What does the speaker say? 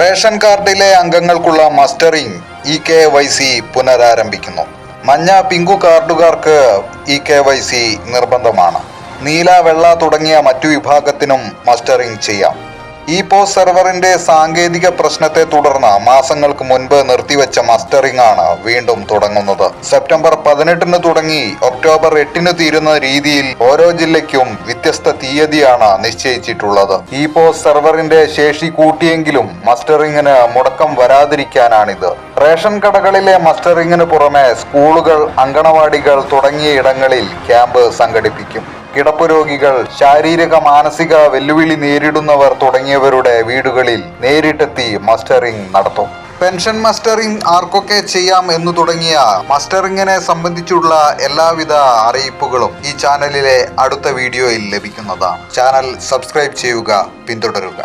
Ration കാർഡിലെ അംഗങ്ങൾക്കുള്ള mustering E K Y C പുനരാരംഭിക്കുന്നു. മഞ്ഞ pink കാർഡുകാർക്ക് ഇ കെ വൈ സി നിർബന്ധമാണ്. നീല വെള്ള തുടങ്ങിയ മറ്റു വിഭാഗത്തിനും മസ്റ്ററിംഗ് ചെയ്യാം. ഇ പോസ്റ്റ് സെർവറിന്റെ സാങ്കേതിക പ്രശ്നത്തെ തുടർന്ന് മാസങ്ങൾക്ക് മുൻപ് നിർത്തിവെച്ച മസ്റ്ററിംഗ് ആണ് വീണ്ടും തുടങ്ങുന്നത്. സെപ്റ്റംബർ പതിനെട്ടിന് തുടങ്ങി ഒക്ടോബർ എട്ടിന് തീരുന്ന രീതിയിൽ ഓരോ ജില്ലയ്ക്കും വ്യത്യസ്ത തീയതിയാണ് നിശ്ചയിച്ചിട്ടുള്ളത്. ഇ പോസ്റ്റ് സെർവറിന്റെ ശേഷി കൂട്ടിയെങ്കിലും മസ്റ്ററിംഗിന് മുടക്കം വരാതിരിക്കാനാണിത്. റേഷൻ കടകളിലെ മസ്റ്ററിങ്ങിന് പുറമെ സ്കൂളുകൾ അങ്കണവാടികൾ തുടങ്ങിയ ഇടങ്ങളിൽ ക്യാമ്പ് സംഘടിപ്പിക്കും. കിടപ്പ് രോഗികൾ ശാരീരിക മാനസിക വെല്ലുവിളി നേരിടുന്നവർ തുടങ്ങിയവരുടെ വീടുകളിൽ നേരിട്ടെത്തി മസ്റ്ററിംഗ് നടത്തും. പെൻഷൻ മസ്റ്ററിംഗ് ആർക്കൊക്കെ ചെയ്യാം എന്ന് തുടങ്ങിയ മസ്റ്ററിങ്ങിനെ സംബന്ധിച്ചുള്ള എല്ലാവിധ അറിയിപ്പുകളും ഈ ചാനലിലെ അടുത്ത വീഡിയോയിൽ ലഭിക്കുന്നതാണ്. ചാനൽ സബ്സ്ക്രൈബ് ചെയ്യുക പിന്തുടരുക.